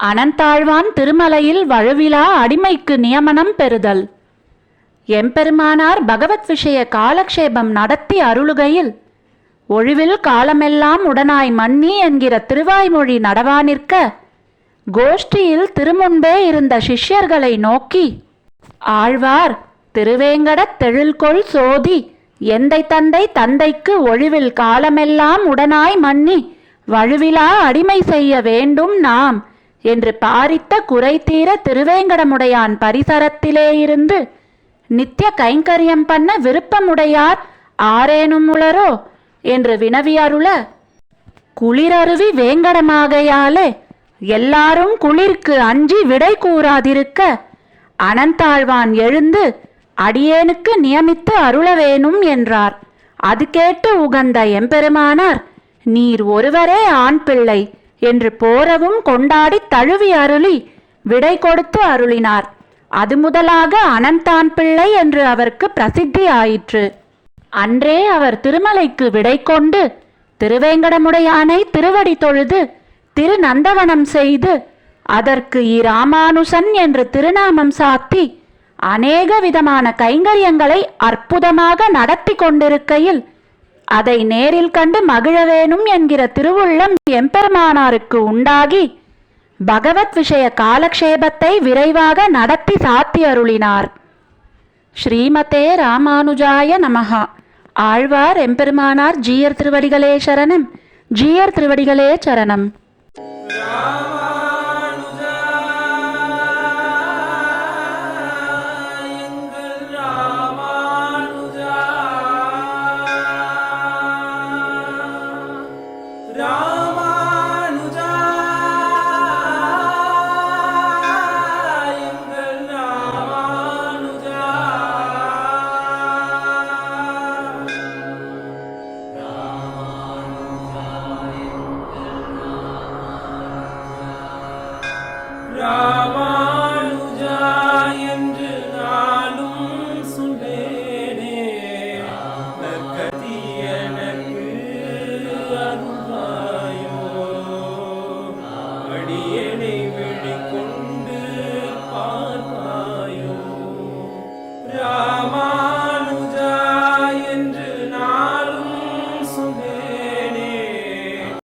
அனந்தாழ்வான் திருமலையில் வழுவிலா அடிமைக்கு நியமனம் பெறுதல். எம்பெருமானார் பகவத் விஷய காலக்ஷேபம் நடத்தி அருளுகையில் ஒழிவில் காலமெல்லாம் உடனாய் மன்னி என்கிற திருவாய்மொழி நடவானிற்க கோஷ்டியில் திருமுன்பே இருந்த சிஷ்யர்களை நோக்கி ஆழ்வார் திருவேங்கடத் தெழில்கொள் சோதி எந்தை தந்தை தந்தைக்கு ஒழிவில் காலமெல்லாம் உடனாய் மன்னி வழுவிலா அடிமை செய்ய வேண்டும் நாம் என்று பாரித்த குறை தீர திருவேங்கடமுடையான் பரிசரத்திலே இருந்து நித்திய கைங்கரியம் பண்ண விருப்பமுடையார் ஆரேனும் உளரோ? என்று வினவி அருள குளிரருவி வேங்கடமாகையாலே எல்லாரும் குளிர்க்கு அஞ்சி விடை கூறாதிருக்க அனந்தாழ்வான் எழுந்து அடியேனுக்கு நியமித்து அருள வேணும் என்றார். அது கேட்டு உகந்த எம்பெருமானார் நீர் ஒருவரே ஆண் பிள்ளை என்று போரவும் கொண்டாடி தழுவி அருளி விடை கொடுத்து அருளினார். அது முதலாக அனந்தான் பிள்ளை என்று அவருக்கு பிரசித்தி ஆயிற்று. அன்றே அவர் திருமலைக்கு விடை கொண்டு திருவேங்கடமுடையானை திருவடி தொழுது திருநந்தவனம் செய்து அதற்கு இராமானுசன் என்று திருநாமம் சாத்தி அநேக விதமான கைங்கரியங்களை அற்புதமாக நடத்தி கொண்டிருக்கையில் அதை நேரில் கண்டு மகிழ வேணும் என்கிற திருவுள்ளம் எம்பெருமானாருக்கு உண்டாகி பகவத் விஷய காலக்ஷேபத்தை விரைவாக நடத்தி சாத்தி அருளினார் ஸ்ரீமதே ராமானுஜாய நமஹா. ஆழ்வார் எம்பெருமானார் ஜீயர் திருவடிகளே சரணம். ஜீயர் திருவடிகளே சரணம். ராமானுஜா என்று நானும் சொல்லேனே எனக்கு அருளாயோ அடியனை வெளிக்கொண்டு பார்வாயோ ராமா